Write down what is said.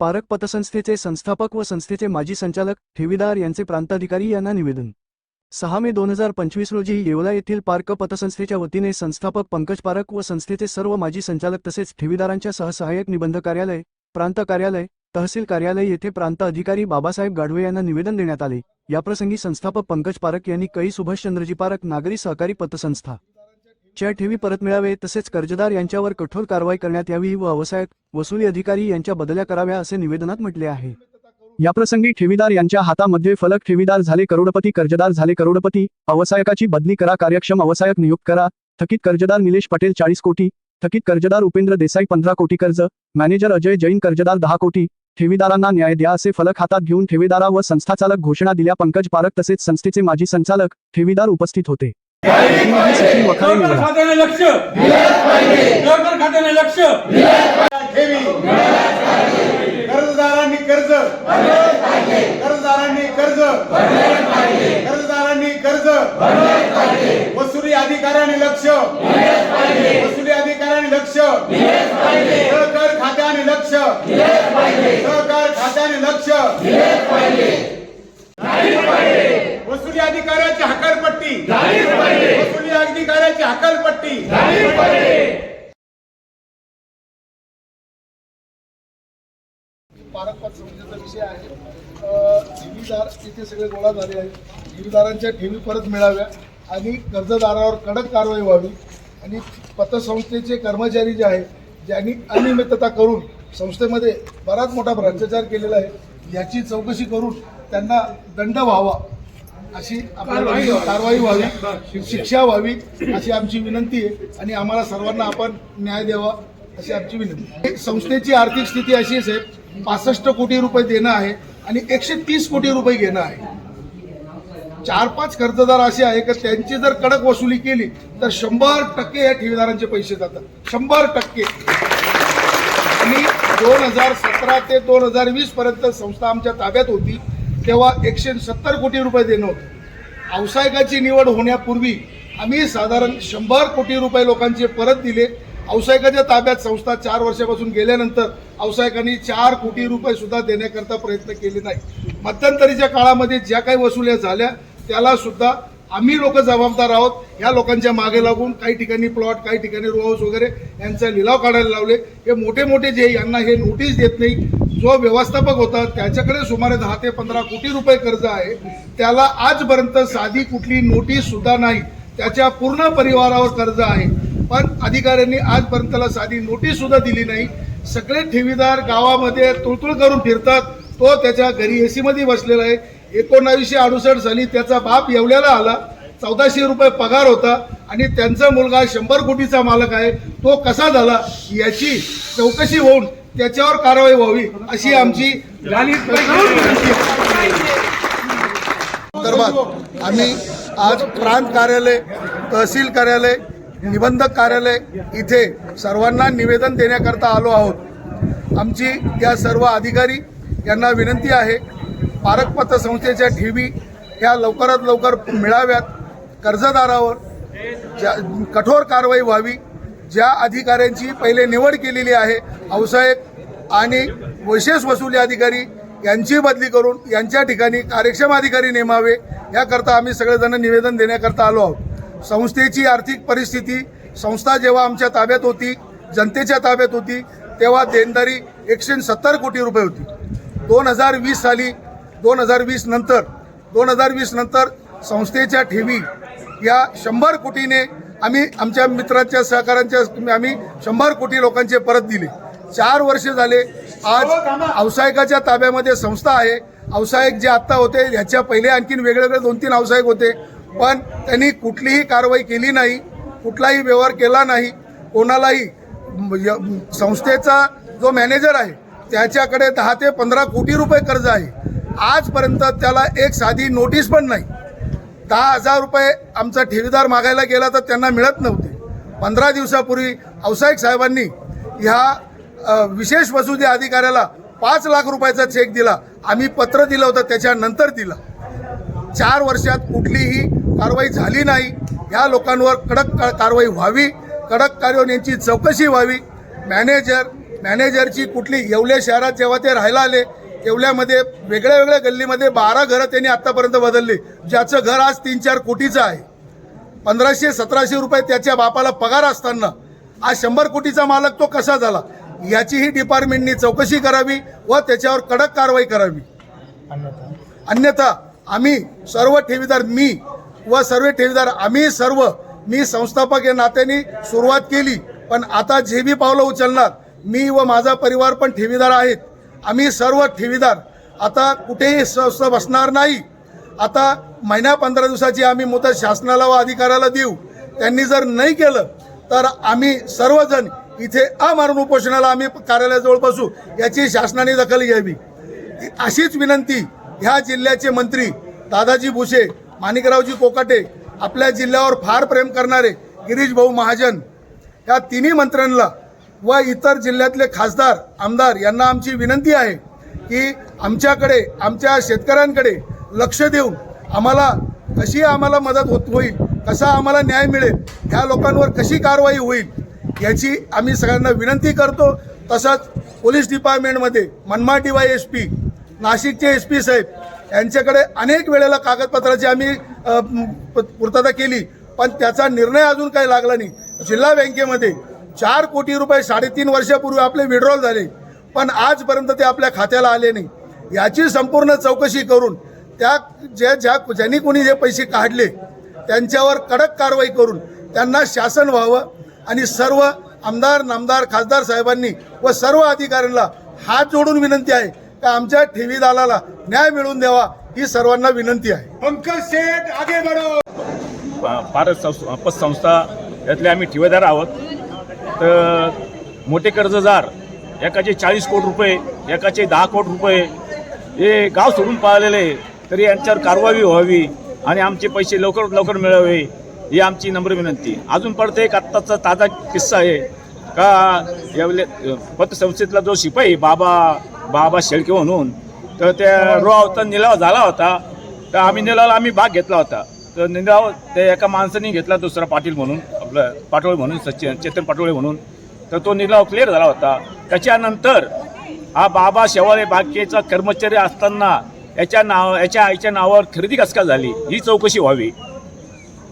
Park पतसंस्थेचे संस्थापक व संस्थेचे माजी संचालक ठेवीदार यांचे प्रांताधिकारी यांना निवेदन. सहा मे दोन हजार पंचवीस रोजी येवला येथील पार्क पतसंस्थेच्या वतीने संस्थापक पंकज पारक व संस्थेचे सर्व माजी संचालक तसेच ठेवीदारांच्या सहसहाय्यक निबंध कार्यालय प्रांत कार्यालय तहसील कार्यालय येथे प्रांत अधिकारी बाबासाहेब गाढवे यांना निवेदन देण्यात आले. याप्रसंगी संस्थापक पंकज पारक यांनी कई सुभाषचंद्रजी पारक नागरी सहकारी पतसंस्था च्या ठेवी परत मिळावे तसेच कर्जदार यांच्यावर कठोर कारवाई करण्यात यावी व अवसायक वसुली अधिकारी यांच्या बदल्या कराव्या असे निवेदनात म्हटले आहे. याप्रसंगी ठेवीदार यांच्या हातामध्ये फलक ठेवीदार झाले करोडपती कर्जदार झाले करोडपती अवसायकाची बदली करा कार्यक्षम अवसायक नियुक्त करा थकीत कर्जदार निलेश पटेल चाळीस कोटी थकीत कर्जदार उपेंद्र देसाई पंधरा कोटी कर्ज मॅनेजर अजय जैन कर्जदार दहा कोटी ठेवीदारांना न्याय द्या असे फलक हातात घेऊन ठेवीदारा व संस्थाचालक घोषणा दिल्या पंकज पारक तसेच संस्थेचे माजी संचालक ठेवीदार उपस्थित होते. खात्याने लक्ष. सहकार खात्याने लक्ष. ठेवी कर्जदारांनी कर्ज. कर्जदारांनी कर्ज. कर्जदारांनी कर्ज. वसुली अधिकाऱ्याने लक्ष. वसुली अधिकाऱ्याने लक्ष सहकार खात्याने लक्ष सहकार खात्याने लक्ष वसुली अधिकाऱ्याची हकालपट्टी वसुली अधिकाऱ्याची हकालपट्टी पारकपात समितीचा विषय आहे. ठेवीदार इथे सगळे गोळा झाले आहेत. ठेवीदारांच्या ठेवी परत मिळाव्या आणि कर्जदारावर कडक कारवाई व्हावी आणि पतसंस्थेचे कर्मचारी जे आहेत ज्यांनी अनियमितता करून संस्थेमध्ये बराच मोठा भ्रष्टाचार केलेला आहे याची चौकशी करून त्यांना दंड व्हावा अशी कारवाई व्हावी. शिक्षा. व्हावी अशी आमची विनंती आहे आणि आम्हाला सर्वांना आपण न्याय द्यावा अशी आमची विनंती संस्थेची आर्थिक स्थिती अशीच आहे पासष्ट कोटी रुपये देणं आहे आणि एकशे तीस कोटी रुपये घेणं आहे. चार पाच कर्जदार असे आहे की त्यांची जर कडक वसुली केली तर शंभर टक्के या ठेवीदारांचे पैसे जातात. शंभर टक्के. आणि दोन हजार सतरा ते दोन हजार वीस पर्यंत संस्था आमच्या ताब्यात होती तेव्हा एकशे सत्तर कोटी रुपये देणं होतं. व्यावसायिकाची निवड होण्यापूर्वी आम्ही साधारण शंभर कोटी रुपये लोकांचे परत दिले. औसायकाच्या ताब्यात संस्था चार वर्षापासून गेल्यानंतर औसायकांनी चार कोटी रुपये सुद्धा देण्याकरता प्रयत्न केले नाही मध्यंतरीच्या काळामध्ये ज्या काही वसुल्या झाल्या त्याला सुद्धा आम्ही लोक जबाबदार आहोत. ह्या लोकांच्या मागे लागून काही ठिकाणी प्लॉट काही ठिकाणी रो हाऊस वगैरे यांचा लिलाव काढायला लावले. हे मोठे मोठे जे यांना हे नोटीस देत नाही जो व्यवस्थापक होता त्याच्याकडे सुमारे दहा ते पंधरा कोटी रुपये कर्ज आहे. त्याला आजपर्यंत साधी कुठली नोटीस सुद्धा नाही. त्याच्या पूर्ण परिवारावर कर्ज आहे. पण अधिकाऱ्यांनी आजपर्यंत साधी नोटीस सुद्धा दिली नाही. सगळे ठेवीदार गावामध्ये तुळतुळ करून फिरतात. तो त्याच्या घरी एसीमध्ये बसलेला आहे. एकोणावीसशे अडुसष्ट साली त्याचा बाप येवल्याला आला. चौदाशे रुपये पगार होता आणि त्यांचा मुलगा शंभर कोटीचा मालक आहे. तो कसा झाला? याची चौकशी होऊन त्याच्यावर कारवाई व्हावी अशी आमची आम्ही आज प्रांत कार्यालय तहसील कार्यालय निबंधक कार्यालय इथे सर्वांना निवेदन देण्याकरता आलो आहोत. आमची या सर्व अधिकारी यांना विनंती आहे पारकपत्र संस्थेच्या ठेवी ह्या लवकरात लवकर मिळाव्यात. कर्जदारावर ज्या कठोर कारवाई व्हावी. ज्या अधिकाऱ्यांची पहिले निवड केलेली आहे अवसायक आणि विशेष वसुली अधिकारी यांची बदली करून यांच्या ठिकाणी कार्यक्षम अधिकारी नेमावे याकरता आम्ही सगळेजण निवेदन देण्याकरता आलो आहोत. संस्थेची आर्थिक परिस्थिती संस्था जेव्हा आमच्या ताब्यात होती जनतेच्या ताब्यात होती तेव्हा देणदारी एकशे सत्तर कोटी रुपये होती. दोन हजार वीस साली दोन हजार वीस नंतर दोन हजार वीस नंतर संस्थेच्या ठेवी या शंभर कोटीने आम्ही आमच्या मित्रांच्या सहकाऱ्यांच्या आम्ही शंभर कोटी लोकांचे परत दिले. चार वर्ष झाले आज व्यावसायिकाच्या ताब्यामध्ये संस्था आहे. व्यावसायिक जे आत्ता होते ह्याच्या पहिले आणखीन वेगळे वेगळे दोन तीन व्यावसायिक होते. पण त्यांनी कुठलीही कारवाई केली नाही कुठलाही व्यवहार केला नाही. कोणालाही य- संस्थेचा जो मॅनेजर आहे त्याच्याकडे दहा ते पंधरा कोटी रुपये कर्ज आहे. आजपर्यंत त्याला एक साधी नोटीस पण नाही. दहा हजार रुपये आमचा ठेवीदार मागायला गेला तर त्यांना मिळत नव्हते. पंधरा दिवसापूर्वी व्यावसायिक साहेबांनी ह्या विशेष वसुली अधिकाऱ्याला पाच लाख रुपयाचा चेक दिला. आम्ही पत्र दिलं होतं त्याच्यानंतर दिला. चार वर्षात कुठलीही कारवाई झाली नाही. या लोकांवर कडक कारवाई व्हावी. कडक कारवाई यांची चौकशी व्हावी. मॅनेजर मॅनेजरची कुठली येवल्या शहरात जेव्हा ते राहायला आले येवल्यामध्ये वेगळ्या वेगळ्या गल्लीमध्ये बारा घरं त्यांनी आत्तापर्यंत बदलली. ज्याचं घर आज तीन चार कोटीचं आहे. पंधराशे सतराशे रुपये त्याच्या बापाला पगार असताना. आज शंभर कोटीचा मालक तो कसा झाला? याचीही डिपार्टमेंटनी चौकशी करावी व त्याच्यावर कडक कारवाई करावी. अन्यथा आम्ही सर्व ठेवीदार मी व सर्व ठेवीदार आम्ही सर्व मी संस्थापक या नात्याने सुरुवात केली पण आता जे बी पावलं उचलणार मी व माझा परिवार पण ठेवीदार आहेत. आम्ही सर्व ठेवीदार. आता कुठेही स्वस्थ बसणार नाही. आता महिन्या पंधरा दिवसाची आम्ही मुदत शासनाला व अधिकाऱ्याला देऊ. त्यांनी जर नाही केलं तर आम्ही सर्वजण इथे अमारून उपोषणाला आम्ही कार्यालयाजवळ बसू याची शासनाने दखल घ्यावी. अशीच विनंती ह्या जिल्ह्याचे मंत्री दादाजी भुसे माणिकरावजी कोकाटे आपल्या जिल्ह्यावर फार प्रेम करणारे गिरीश भाऊ महाजन या तिन्ही मंत्र्यांना व इतर जिल्ह्यातले खासदार आमदार यांना आमची विनंती आहे की आमच्याकडे आमच्या शेतकऱ्यांकडे लक्ष देऊन आम्हाला कशी आम्हाला मदत होत होईल कसा आम्हाला न्याय मिळेल ह्या लोकांवर कशी कारवाई होईल याची आम्ही सगळ्यांना विनंती करतो. तसंच पोलीस डिपार्टमेंटमध्ये मनमाड वाय एस पी नाशिकचे एस पी साहेब यांच्याकडे अनेक वेळेला कागदपत्राची आम्ही प- पूर्तता केली पण त्याचा निर्णय अजून काही लागला नाही. जिल्हा बँकेमध्ये चार कोटी रुपये साडेतीन वर्षापूर्वी आपले विड्रॉल झाले पण आजपर्यंत ते आपल्या खात्याला आले नाही. याची संपूर्ण चौकशी करून त्या ज्या ज्या ज्यांनी कोणी जे पैसे काढले त्यांच्यावर कडक कारवाई करून त्यांना शासन व्हावं आणि सर्व आमदार नामदार खासदार साहेबांनी व सर्व अधिकाऱ्यांना हात जोडून विनंती आहे का आमच्या ठेवीदाराला न्याय मिळवून द्यावा ही सर्वांना विनंती आहे. पंकज शेठ आगे बढ़ो. भारत संस्था पतसंस्था यातले आम्ही ठेवेदार आहोत. तर मोठे कर्जदार एकाचे चाळीस कोटी रुपये एकाचे दहा कोटी रुपये हे गाव सोडून पाळलेले तरी यांच्यावर कारवाई व्हावी आणि आमचे पैसे लवकर लवकर मिळावे ही आमची नम्र विनंती अजून परत एक आत्ताचा ताजा किस्सा आहे. का यावेळे पतसंस्थेतला जो शिपाई बाबा बाबा शेळके म्हणून तर त्या रोहावता निलाव झाला होता. तर आम्ही निलावाला आम्ही भाग घेतला होता. तर निलाव ते एका माणसाने घेतला दुसरा पाटील म्हणून आपलं पाटोळे म्हणून सचिन चेतन पाटोळे म्हणून. तर तो निलाव क्लिअर झाला होता. त्याच्यानंतर हा बाबा शेवाळे बागेचा कर्मचारी असताना याच्या नाव याच्या आईच्या नावावर खरेदी कस का झाली. ही चौकशी व्हावी.